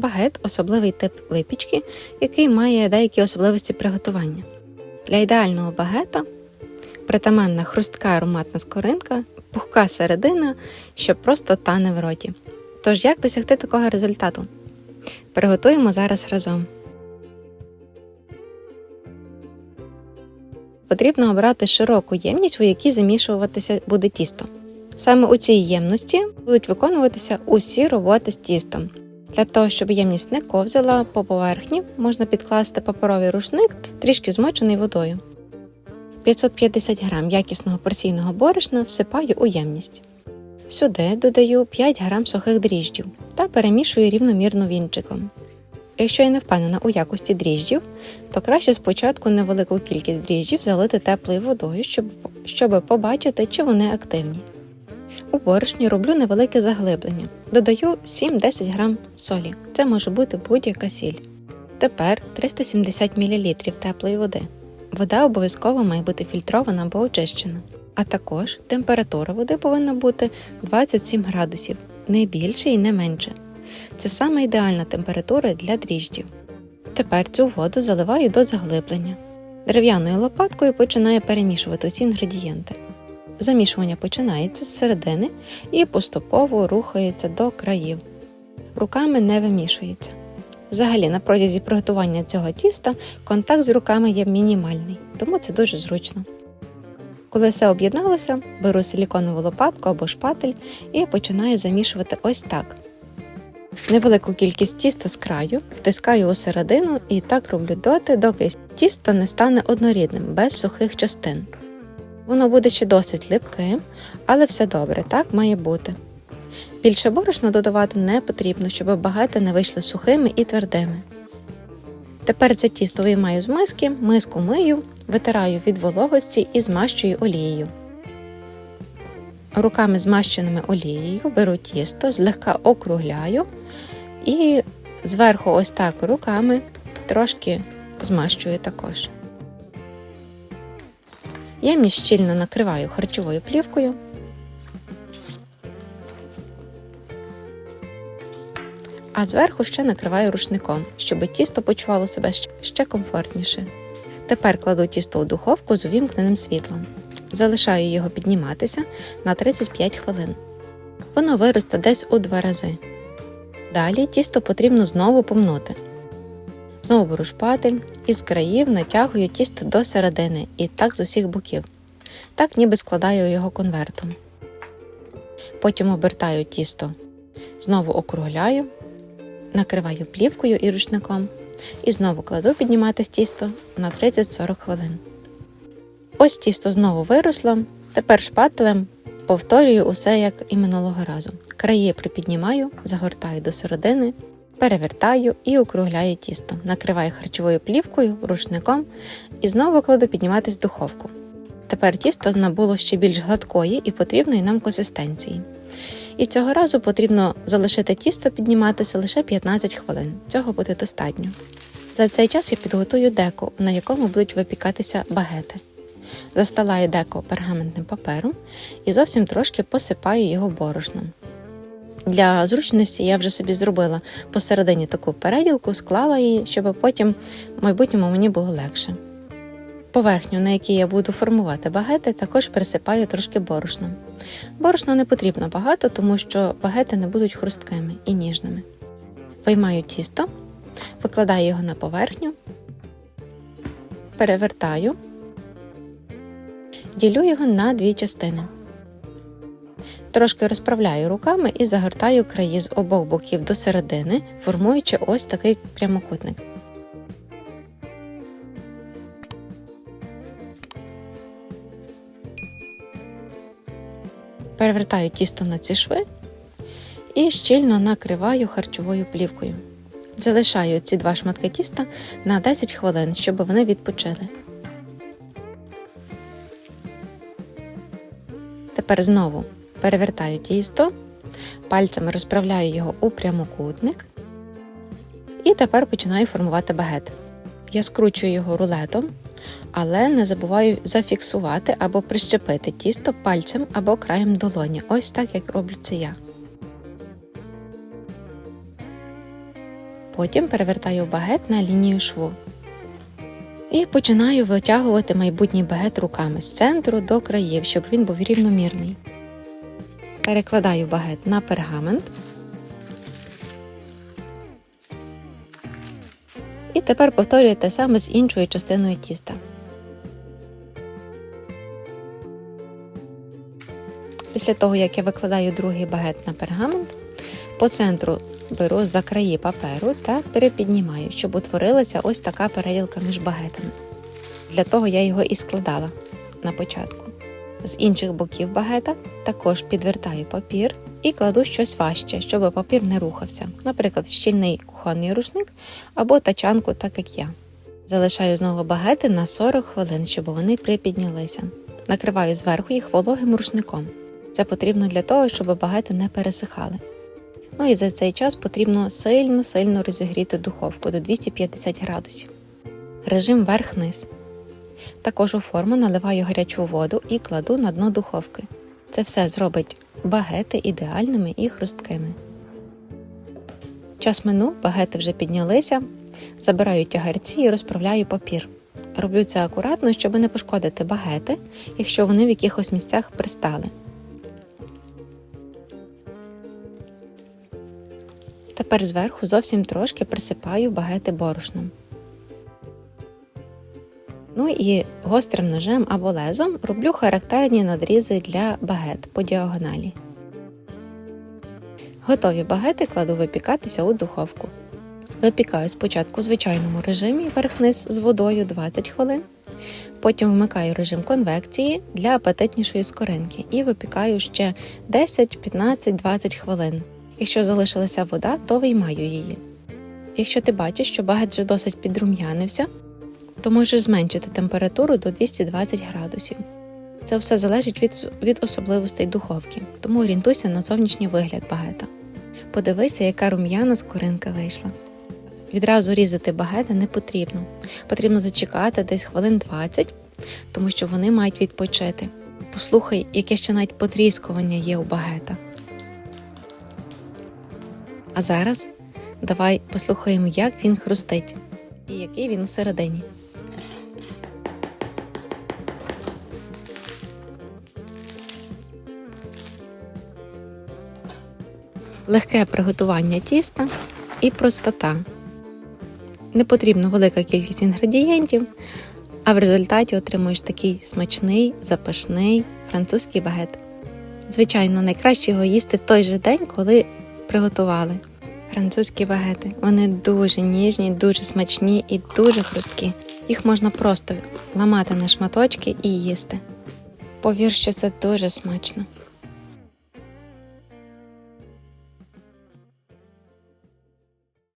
Багет особливий тип випічки, який має деякі особливості приготування. Для ідеального багета притаманна хрустка ароматна скоринка, пухка середина, що просто тане в роті. Тож як досягти такого результату? Приготуємо зараз разом. Потрібно обрати широку ємність, у якій замішуватися буде тісто. Саме у цій ємності будуть виконуватися усі роботи з тістом. Для того, щоб ємність не ковзала по поверхні, можна підкласти паперовий рушник, трішки змочений водою. 550 г якісного порційного борошна всипаю у ємність. Сюди додаю 5 г сухих дріжджів та перемішую рівномірно вінчиком. Якщо я не впевнена у якості дріжджів, то краще спочатку невелику кількість дріжджів залити теплою водою, щоб, щоб побачити, чи вони активні. У борошні роблю невелике заглиблення. Додаю 7-10 г солі. Це може бути будь-яка сіль. Тепер 370 мл теплої води. Вода обов'язково має бути фільтрована або очищена. А також температура води повинна бути 27 градусів, не більше і не менше. Це саме ідеальна температура для дріжджів. Тепер цю воду заливаю до заглиблення. Дерев'яною лопаткою починаю перемішувати усі інгредієнти. Замішування починається з середини і поступово рухається до країв. Руками не вимішується. Взагалі, на протязі приготування цього тіста контакт з руками є мінімальний, тому це дуже зручно. Коли все об'єдналося, беру силіконову лопатку або шпатель і починаю замішувати ось так. Невелику кількість тіста з краю втискаю у середину і так роблю доти, доки тісто не стане однорідним, без сухих частин. Воно буде ще досить липким, але все добре, так має бути. Більше борошна додавати не потрібно, щоб багети не вийшли сухими і твердими. Тепер це тісто виймаю з миски, миску мию, витираю від вологості і змащую олією. Руками змащеними олією беру тісто, злегка округляю і зверху ось так руками трошки змащую також. Ємність щільно накриваю харчовою плівкою. А зверху ще накриваю рушником, щоб тісто почувало себе ще комфортніше. Тепер кладу тісто у духовку з увімкненим світлом. Залишаю його підніматися на 35 хвилин. Воно виросте десь у два рази. Далі тісто потрібно знову помнути. Знову беру шпатель і з країв натягую тісто до середини і так з усіх боків. Так ніби складаю його конвертом. Потім обертаю тісто, знову округляю, накриваю плівкою і рушником і знову кладу підніматись тісто на 30-40 хвилин. Ось тісто знову виросло. Тепер шпателем повторюю усе як і минулого разу. Краї припіднімаю, загортаю до середини, перевертаю і округляю тісто. Накриваю харчовою плівкою, рушником і знову кладу підніматись в духовку. Тепер тісто набуло ще більш гладкої і потрібної нам консистенції. І цього разу потрібно залишити тісто підніматися лише 15 хвилин. Цього буде достатньо. За цей час я підготую деко, на якому будуть випікатися багети. Застилаю деко пергаментним папером і зовсім трошки посипаю його борошном. Для зручності я вже собі зробила посередині таку переділку, склала її, щоб потім в майбутньому мені було легше. Поверхню, на якій я буду формувати багети, також присипаю трошки борошном. Борошна не потрібно багато, тому що багети не будуть хрусткими і ніжними. Виймаю тісто, викладаю його на поверхню, перевертаю, ділю його на дві частини. Трошки розправляю руками і загортаю краї з обох боків до середини, формуючи ось такий прямокутник. Перевертаю тісто на ці шви і щільно накриваю харчовою плівкою. Залишаю ці два шматки тіста на 10 хвилин, щоб вони відпочили. Тепер знову перевертаю тісто, пальцями розправляю його у прямокутник і тепер починаю формувати багет. Я скручую його рулетом, але не забуваю зафіксувати або прищепити тісто пальцем або краєм долоні. Ось так, як роблю це я. Потім перевертаю багет на лінію шву. І починаю витягувати майбутній багет руками з центру до країв, щоб він був рівномірний. Перекладаю багет на пергамент. І тепер повторюю те саме з іншою частиною тіста. Після того, як я викладаю другий багет на пергамент, по центру беру за краї паперу та перепіднімаю, щоб утворилася ось така переділка між багетами. Для того я його і складала на початку. З інших боків багета також підвертаю папір і кладу щось важче, щоб папір не рухався, наприклад, щільний кухонний рушник або тачанку, так як я. Залишаю знову багети на 40 хвилин, щоб вони припіднялися. Накриваю зверху їх вологим рушником. Це потрібно для того, щоб багети не пересихали. Ну і за цей час потрібно сильно-сильно розігріти духовку до 250 градусів. Режим верх-низ. Також у форму наливаю гарячу воду і кладу на дно духовки. Це все зробить багети ідеальними і хрусткими. Час минув, багети вже піднялися, забираю тягарці і розправляю папір. Роблю це акуратно, щоб не пошкодити багети, якщо вони в якихось місцях пристали. Тепер зверху зовсім трошки присипаю багети борошном. І гострим ножем або лезом роблю характерні надрізи для багет по діагоналі. Готові багети кладу випікатися у духовку. Випікаю спочатку в звичайному режимі верх-низ з водою 20 хвилин. Потім вмикаю режим конвекції для апетитнішої скоринки і випікаю ще 10, 15, 20 хвилин. Якщо залишилася вода, то виймаю її. Якщо ти бачиш, що багет вже досить підрум'янився, то можеш зменшити температуру до 220 градусів. Це все залежить від, від особливостей духовки, тому орієнтуйся на зовнішній вигляд багета. Подивися, яка рум'яна скоринка вийшла. Відразу різати багети не потрібно. Потрібно зачекати десь хвилин 20, тому що вони мають відпочити. Послухай, яке ще навіть потріскування є у багета. А зараз давай послухаємо, як він хрустить і який він усередині. Легке приготування тіста і простота. Не потрібна велика кількість інгредієнтів, а в результаті отримуєш такий смачний, запашний французький багет. Звичайно, найкраще його їсти в той же день, коли приготували. Французькі багети. Вони дуже ніжні, дуже смачні і дуже хрусткі. Їх можна просто ламати на шматочки і їсти. Повір, що це дуже смачно.